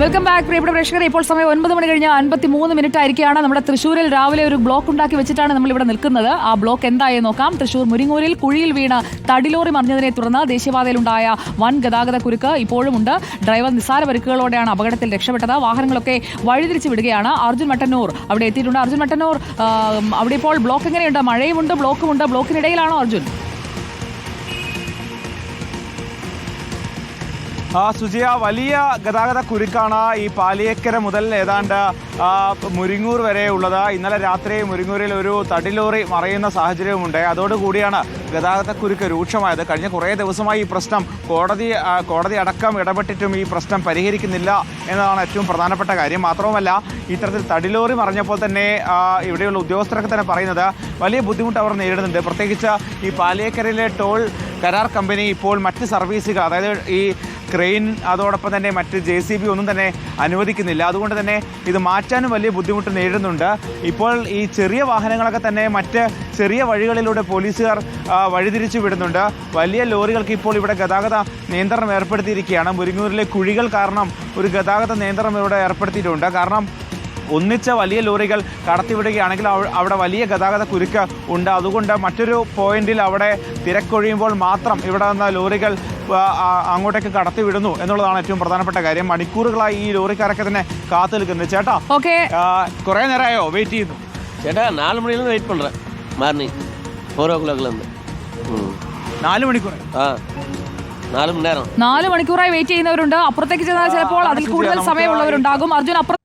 Welcome back പ്രിയപ്പെട്ട പ്രേക്ഷകരെ. ഇപ്പോൾ സമയം ഒൻപത് മണി കഴിഞ്ഞ് അൻപത്തി മൂന്ന് മിനിറ്റ് ആയിരിക്കുകയാണ്. നമ്മുടെ തൃശ്ശൂരിൽ രാവിലെ ഒരു ബ്ലോക്ക് ഉണ്ടാക്കി വെച്ചിട്ടാണ് നമ്മൾ ഇവിടെ നിൽക്കുന്നത്. ആ ബ്ലോക്ക് എന്തായി നോക്കാം. തൃശ്ശൂർ മുരിങ്ങൂരിൽ കുഴിയിൽ വീണ തടിലോറി മറിഞ്ഞതിനെ തുടർന്ന് ദേശീയപാതയിലുണ്ടായ വൻ ഗതാഗത കുരുക്ക് ഇപ്പോഴും ഉണ്ട്. ഡ്രൈവർ നിസ്സാര പരിക്കുകളോടെയാണ് അപകടത്തിൽ രക്ഷപ്പെട്ടത്. വാഹനങ്ങളൊക്കെ വഴിതിരിച്ച് വിടുകയാണ്. അർജുൻ മട്ടന്നൂർ അവിടെ എത്തിയിട്ടുണ്ട്. അർജുൻ മട്ടന്നൂർ അവിടെ ഇപ്പോൾ ബ്ലോക്ക് എങ്ങനെയുണ്ട്? മഴയുമുണ്ട് ബ്ലോക്കുമുണ്ട് ബ്ലോക്കിനിടയിലാണോ അർജുൻ? സുജിയ വലിയ ഗതാഗത കുരുക്കാണ് ഈ പാലിയേക്കര മുതൽ ഏതാണ്ട് മുരിങ്ങൂർ വരെ ഉള്ളത് ഇന്നലെ രാത്രി മുരിങ്ങൂരിൽ ഒരു തടിലോറി മറയുന്ന സാഹചര്യവുമുണ്ട്. അതോടുകൂടിയാണ് ഗതാഗത കുരുക്ക് രൂക്ഷമായത്. കഴിഞ്ഞ കുറേ ദിവസമായി ഈ പ്രശ്നം കോടതി കോടതി അടക്കം ഇടപെട്ടിട്ടും ഈ പ്രശ്നം പരിഹരിക്കുന്നില്ല എന്നതാണ് ഏറ്റവും പ്രധാനപ്പെട്ട കാര്യം. മാത്രവുമല്ല ഇത്തരത്തിൽ തടിലോറി മറിഞ്ഞപ്പോൾ തന്നെ ഇവിടെയുള്ള ഉദ്യോഗസ്ഥരൊക്കെ തന്നെ പറയുന്നത് വലിയ ബുദ്ധിമുട്ട് അവർ നേരിടുന്നുണ്ട്. പ്രത്യേകിച്ച് ഈ പാലിയേക്കരയിലെ ടോൾ കരാർ കമ്പനി ഇപ്പോൾ മറ്റ് സർവീസുകൾ അതായത് ഈ ക്രെയിൻ അതോടൊപ്പം തന്നെ മറ്റ് ജെ സി ബി ഒന്നും തന്നെ അനുവദിക്കുന്നില്ല. അതുകൊണ്ട് തന്നെ ഇത് മാറ്റാനും വലിയ ബുദ്ധിമുട്ട് നേരിടുന്നുണ്ട്. ഇപ്പോൾ ഈ ചെറിയ വാഹനങ്ങളൊക്കെ തന്നെ മറ്റ് ചെറിയ വഴികളിലൂടെ പോലീസുകാർ വഴിതിരിച്ചു വിടുന്നുണ്ട്. വലിയ ലോറികൾക്ക് ഇപ്പോൾ ഇവിടെ ഗതാഗത നിയന്ത്രണം ഏർപ്പെടുത്തിയിരിക്കുകയാണ്. മുരിങ്ങൂരിലെ കുഴികൾ കാരണം ഒരു ഗതാഗത നിയന്ത്രണം ഇവിടെ ഏർപ്പെടുത്തിയിട്ടുണ്ട്. കാരണം ഒന്നിച്ച വലിയ ലോറികൾ കടത്തിവിടുകയാണെങ്കിൽ അവിടെ വലിയ ഗതാഗത കുരുക്ക് ഉണ്ട്. അതുകൊണ്ട് മറ്റൊരു പോയിന്റിൽ അവിടെ തിരക്കൊഴിയുമ്പോൾ മാത്രം ഇവിടെ നിന്ന് ലോറികൾ അങ്ങോട്ടേക്ക് കടത്തിവിടുന്നു എന്നുള്ളതാണ് ഏറ്റവും പ്രധാനപ്പെട്ട കാര്യം. മണിക്കൂറുകളായി ഈ ലോറിക്കാരൊക്കെ തന്നെ കാത്തു നിൽക്കുന്നത് ചേട്ടാ ഓക്കെ. കുറെ നേരമായോ? വെയിറ്റ് ചെയ്യുന്നു. ചേട്ടാ നാല് മണിയിൽ നിന്ന് വെയിറ്റ് പണ്ടേ மார்னிங் ஃபோர் ஓ கிளாக்ல നാല് മണിക്കൂർ നാല് മണിക്കൂറായി വെയിറ്റ് ചെയ്യുന്നവരുണ്ട്. അപ്പുറത്തേക്ക് ചെന്നാൽ ചിലപ്പോൾ അതിൽ കൂടുതൽ സമയമുള്ളവരുണ്ടാകും. അർജുൻ അപ്പുറം